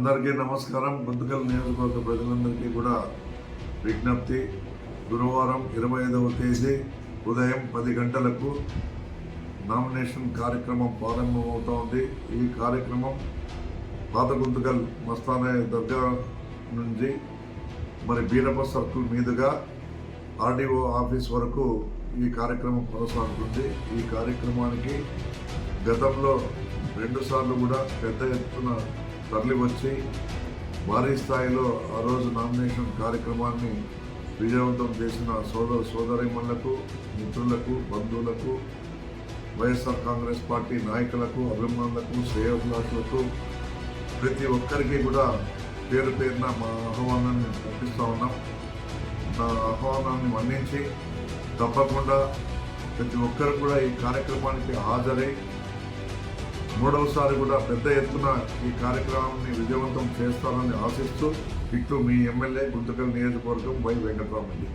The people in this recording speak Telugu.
అందరికీ నమస్కారం. గుంతకల్ నియోజకవర్గ ప్రజలందరికీ కూడా విజ్ఞప్తి. గురువారం ఇరవై ఐదవ తేదీ ఉదయం పది గంటలకు నామినేషన్ కార్యక్రమం ప్రారంభమవుతోంది. ఈ కార్యక్రమం పాత గుంతకల్ మస్తానయ్య దర్గా నుంచి మరి బీరప్ప సర్కిల్ మీదుగా ఆర్డీఓ ఆఫీస్ వరకు ఈ కార్యక్రమం కొనసాగుతుంది. ఈ కార్యక్రమానికి గతంలో రెండుసార్లు కూడా పెద్ద ఎత్తున తరలివచ్చి భారీ స్థాయిలో ఆ రోజు నామినేషన్ కార్యక్రమాన్ని విజయవంతం చేసిన సోదర సోదరిమణులకు మిత్రులకు బంధువులకు వైఎస్ఆర్ కాంగ్రెస్ పార్టీ నాయకులకు అభిమానులకు శ్రేయోభిలాషులకు ప్రతి ఒక్కరికి కూడా పేరు పేరున మా ఆహ్వానాన్ని పంపిస్తూ ఉన్నాం. నా ఆహ్వానాన్ని మన్నించి తప్పకుండా ప్రతి ఒక్కరు కూడా ఈ కార్యక్రమానికి హాజరై మూడవసారి కూడా పెద్ద ఎత్తున ఈ కార్యక్రమాన్ని విజయవంతం చేస్తారని ఆశిస్తూ ఇట్లు మీ ఎమ్మెల్యే గుంతకల్ నియోజకవర్గం వై వెంకటరామరెడ్డి.